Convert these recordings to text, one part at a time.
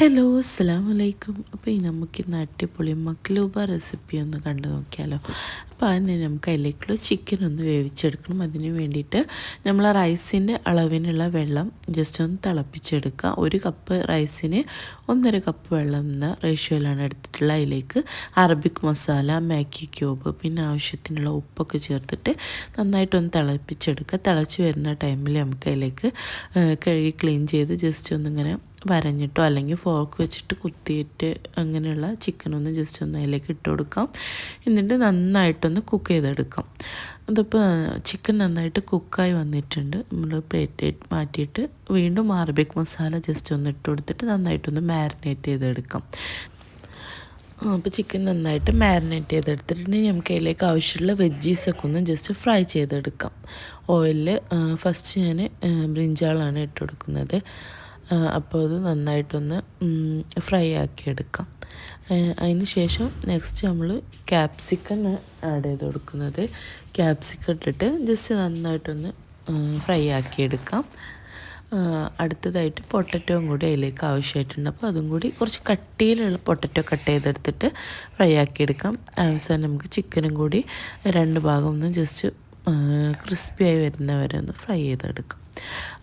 Hello അസ്സാം വലൈക്കും അപ്പോൾ ഈ നമുക്ക് ഇന്ന് അടിപൊളി മക്ലൂബ റെസിപ്പി ഒന്ന് കണ്ടു നോക്കിയാലോ. അപ്പോൾ അതിന് നമുക്ക് അതിലേക്കുള്ള ചിക്കൻ ഒന്ന് വേവിച്ചെടുക്കണം. അതിന് വേണ്ടിയിട്ട് നമ്മൾ റൈസിന്റെ അളവിനുള്ള വെള്ളം ജസ്റ്റ് ഒന്ന് തിളപ്പിച്ചെടുക്കുക. ഒരു കപ്പ് റൈസിന് ഒന്നര കപ്പ് വെള്ളം എന്ന റേഷ്യോയിലാണ് എടുത്തിട്ടുള്ളത്. അതിലേക്ക് അറബിക് മസാല മാഗി ക്യൂബ് പിന്നെ ആവശ്യത്തിനുള്ള ഉപ്പൊക്കെ ചേർത്തിട്ട് നന്നായിട്ടൊന്ന് തിളപ്പിച്ചെടുക്കുക. തിളച്ച് വരുന്ന ടൈമിൽ നമുക്ക് അതിലേക്ക് കഴുകി ക്ലീൻ ചെയ്ത് ജസ്റ്റ് ഒന്നിങ്ങനെ വരഞ്ഞിട്ടോ അല്ലെങ്കിൽ ഫോർക്ക് വെച്ചിട്ട് കുത്തിയിട്ട് അങ്ങനെയുള്ള ചിക്കൻ ഒന്ന് ജസ്റ്റ് ഒന്ന് അതിലേക്ക് ഇട്ട് കൊടുക്കാം. എന്നിട്ട് നന്നായിട്ടൊന്ന് കുക്ക് ചെയ്തെടുക്കാം. അതിപ്പോൾ ചിക്കൻ നന്നായിട്ട് കുക്കായി വന്നിട്ടുണ്ട്. നമ്മൾ പ്ലേറ്റ് മാറ്റിയിട്ട് വീണ്ടും മാർബിക് മസാല ജസ്റ്റ് ഒന്ന് ഇട്ട് കൊടുത്തിട്ട് നന്നായിട്ടൊന്ന് മാരിനേറ്റ് ചെയ്തെടുക്കാം. അപ്പോൾ ചിക്കൻ നന്നായിട്ട് മാരിനേറ്റ് ചെയ്തെടുത്തിട്ടുണ്ടെങ്കിൽ നമുക്ക് അതിലേക്ക് ആവശ്യമുള്ള വെജീസൊക്കെ ഒന്ന് ജസ്റ്റ് ഫ്രൈ ചെയ്തെടുക്കാം. ഓയിലിൽ ഫസ്റ്റ് ഞാൻ ബ്രിഞ്ചാളാണ് ഇട്ട് കൊടുക്കുന്നത്. അപ്പോൾ അത് നന്നായിട്ടൊന്ന് ഫ്രൈ ആക്കി എടുക്കാം അതിന് ശേഷം നെക്സ്റ്റ് നമ്മൾ ക്യാപ്സിക്കൻ ആഡ് ചെയ്ത് കൊടുക്കുന്നത്. ക്യാപ്സിക്കം ഇട്ടിട്ട് ജസ്റ്റ് നന്നായിട്ടൊന്ന് ഫ്രൈ ആക്കി എടുക്കാം അടുത്തതായിട്ട് പൊട്ടറ്റോയും കൂടി അതിലേക്ക് ആവശ്യമായിട്ടുണ്ട്. അപ്പോൾ അതും കൂടി കുറച്ച് കട്ടിയിലുള്ള പൊട്ടറ്റോ കട്ട് ചെയ്തെടുത്തിട്ട് ഫ്രൈ ആക്കി ആക്കിയെടുക്കാം. അവസാനം നമുക്ക് ചിക്കനും കൂടി രണ്ട് ഭാഗം ഒന്ന് ജസ്റ്റ് ക്രിസ്പിയായി വരുന്നവരെ ഒന്ന് ഫ്രൈ ചെയ്തെടുക്കാം.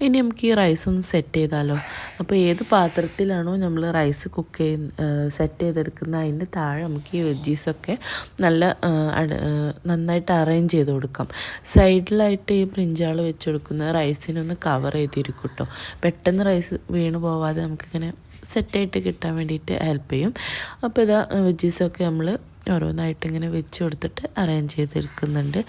ഇനി നമുക്ക് ഈ റൈസ് ഒന്ന് സെറ്റ് ചെയ്താലോ? അപ്പോൾ ഏത് പാത്രത്തിലാണോ നമ്മൾ റൈസ് കുക്ക് ചെയ്യുന്ന സെറ്റ് ചെയ്തെടുക്കുന്ന അതിന്റെ താഴെ നമുക്ക് ഈ വെജീസൊക്കെ നല്ല നന്നായിട്ട് അറേഞ്ച് ചെയ്ത് കൊടുക്കാം. സൈഡിലായിട്ട് ഈ പ്രിഞ്ചാൾ വെച്ചെടുക്കുന്ന റൈസിനൊന്ന് കവർ ചെയ്തിരിക്കും കേട്ടോ പെട്ടെന്ന് റൈസ് വീണ് പോവാതെ നമുക്കിങ്ങനെ സെറ്റായിട്ട് കിട്ടാൻ വേണ്ടിയിട്ട് ഹെൽപ്പ് ചെയ്യും. അപ്പോൾ ഇതാ വെജീസൊക്കെ നമ്മൾ ഓരോന്നായിട്ട് ഇങ്ങനെ വെച്ച് കൊടുത്തിട്ട് അറേഞ്ച് ചെയ്തെടുക്കുന്നുണ്ട്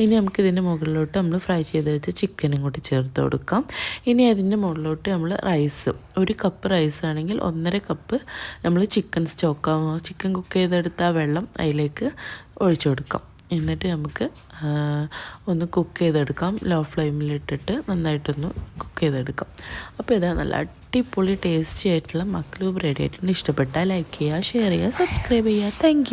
ഇനി നമുക്ക് ഇതിന്റെ മുകളിലോട്ട് നമ്മൾ ഫ്രൈ ചെയ്ത് വെച്ച് ചിക്കനും കൂടി ചേർത്ത് കൊടുക്കാം. ഇനി അതിന്റെ മുകളിലോട്ട് നമ്മൾ റൈസ് ഒരു കപ്പ് റൈസ് ആണെങ്കിൽ ഒന്നര കപ്പ് നമ്മൾ ചിക്കൻ സ്റ്റോക്കാമോ ചിക്കൻ കുക്ക് ചെയ്തെടുത്ത വെള്ളം അതിലേക്ക് ഒഴിച്ചു കൊടുക്കാം. എന്നിട്ട് നമുക്ക് ഒന്ന് കുക്ക് ചെയ്തെടുക്കാം. ലോ ഫ്ലെയിമിലിട്ടിട്ട് നന്നായിട്ടൊന്ന് കുക്ക് ചെയ്തെടുക്കാം. അപ്പോൾ ഇതാ നല്ല അടിപൊളി ടേസ്റ്റി ആയിട്ടുള്ള മക്കളൂബ് റെഡി ആയിട്ടുണ്ട്. ഇഷ്ടപ്പെട്ടാൽ ലൈക്ക് ചെയ്യുക ഷെയർ ചെയ്യുക സബ്സ്ക്രൈബ് ചെയ്യുക. താങ്ക്